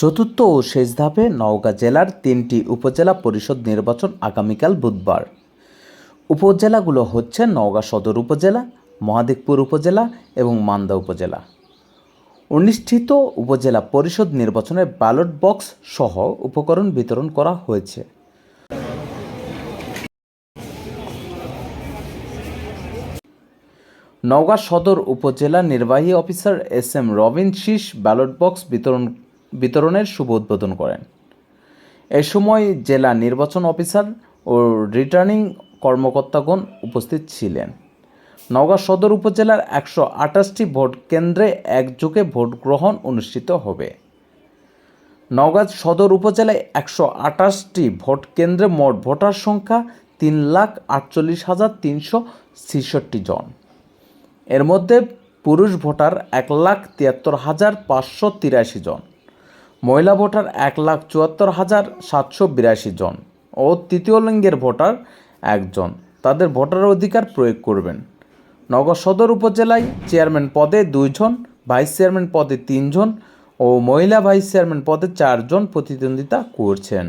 চতুর্থ ও শেষ ধাপে নওগাঁ জেলার তিনটি উপজেলা পরিষদ নির্বাচন আগামীকাল বুধবার। উপজেলাগুলো হচ্ছে নওগাঁ সদর উপজেলা, মহাদেবপুর উপজেলা এবং মান্দা উপজেলা। অনুষ্ঠিত উপজেলা পরিষদ নির্বাচনে ব্যালট বক্স সহ উপকরণ বিতরণ করা হয়েছে। নওগাঁ সদর উপজেলা নির্বাহী অফিসার এস এম রবিন শীষ ব্যালট বক্স বিতরণ বিতরণের শুভ উদ্বোধন করেন। এ সময় জেলা নির্বাচন অফিসার ও রিটার্নিং কর্মকর্তাগণ উপস্থিত ছিলেন। নওগাঁ সদর উপজেলার একশো আঠাশটি ভোট কেন্দ্রে একযোগে ভোট গ্রহণ অনুষ্ঠিত হবে। নওগাঁ সদর উপজেলায় একশো আঠাশটি ভোট কেন্দ্রে মোট ভোটার সংখ্যা তিন লাখ আটচল্লিশ হাজার তিনশো ছেষট্টি জন। এর মধ্যে পুরুষ ভোটার এক লাখ তিয়াত্তর হাজার পাঁচশো তিরাশি জন। মহিলা ভোটার এক লাখ চুয়াত্তর হাজার সাতশো বিরাশি জন ও তৃতীয় লিঙ্গের ভোটার একজন। তাদের ভোটার অধিকার প্রয়োগ করবেন। নগর সদর উপজেলায় চেয়ারম্যান পদে দুইজন, ভাইস চেয়ারম্যান পদে তিনজন ও মহিলা ভাইস চেয়ারম্যান পদে চারজন প্রতিদ্বন্দ্বিতা করছেন।